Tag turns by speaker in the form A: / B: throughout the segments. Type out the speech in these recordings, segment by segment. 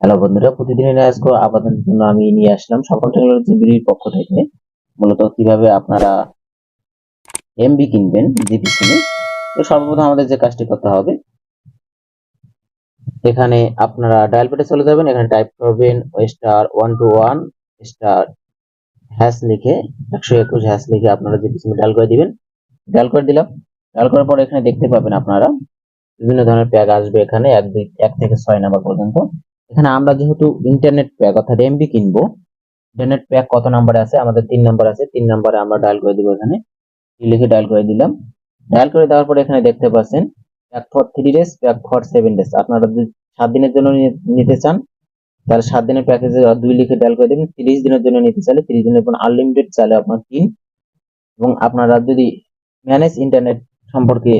A: Hello বন্ধুরা, প্রতিদিনের আজকে আপনাদের জন্য আমি নিয়ে আসলাম সফল টেকনোলজি বিডির পক্ষ থেকে। মূলত কীভাবে আপনারা এমবি কিনবেন জিপি সিমে তো সর্বপ্রথম আমাদের যে কাজটি করতে হবে, এখানে আপনারা ডায়াল প্যাডে চলে যাবেন, এখানে টাইপ করবেন star one two one star hash লিখে, একশো একুশ হ্যাশ লিখে আপনারা জিপি সিমে ডায়াল করে দিবেন ডায়াল করে দিলাম। ডায়াল করার পর এখানে দেখতে পাবেন আপনারা, বিভিন্ন ধরনের প্যাক আসবে এখানে, এক দুই, এক থেকে ছয় নাম্বার পর্যন্ত। এখানে আমরা যেহেতু ইন্টারনেট প্যাক অর্থাৎ এমবি কিনবো ইন্টারনেট প্যাক কত নাম্বারে আছে? আমাদের তিন নাম্বার আছে। তিন নাম্বারে আমরা ডায়াল করে দিব এখানে। লিখে ডায়াল করে দিলাম। ডায়াল করে দেওয়ার পরে এখানে দেখতে পাচ্ছেন pack for three days pack for seven days আপনারা যদি সাত দিনের জন্য নিতে চান, তাহলে সাত দিনের প্যাকেজে দুই লিখে ডায়াল করে দেবেন। তিরিশ দিনের জন্য নিতে চাইলে তিরিশ দিনের জন্য আনলিমিটেড চাইলে আপনার তিন। এবং আপনারা যদি ম্যানেজ ইন্টারনেট সম্পর্কে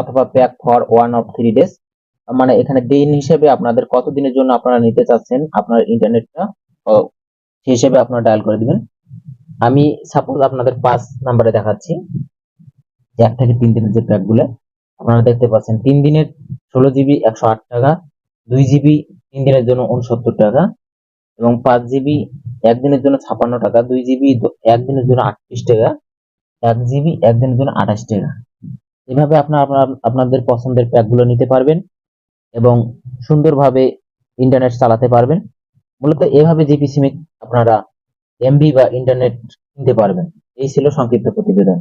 A: অথবা pack for one of three days মানে এখানে দিন হিসেবে আপনাদের কত দিনের জন্য আপনারা নিতে চাচ্ছেন? আপনার ইন্টারনেটটা হিসেবে আপনারা ডায়াল করে দিবেন। আমি সাপোজ আপনাদের পাঁচ নাম্বারে দেখাচ্ছি। এক থেকে তিন দিনের যে প্যাকগুলো আপনারা দেখতে পাচ্ছেন তিন দিনের ষোলো জিবি একশো আট টাকা, দুই জিবি তিন দিনের জন্য উনসত্তর টাকা এবং পাঁচ জিবি একদিনের জন্য ছাপান্ন টাকা, দুই জিবি একদিনের জন্য আটত্রিশ টাকা, এক জিবি একদিনের জন্য আঠাশ টাকা। এভাবে আপনারা, আপনার- আপনাদের পছন্দের প্যাকগুলো নিতে পারবেন। এবং সুন্দরভাবে ইন্টারনেট চালাতে পারবেন। মূলত এভাবে জিপি সিমে আপনারা এমবি বা ইন্টারনেট কিনতে পারবেন। এই ছিল সংক্ষিপ্ত প্রতিবেদন।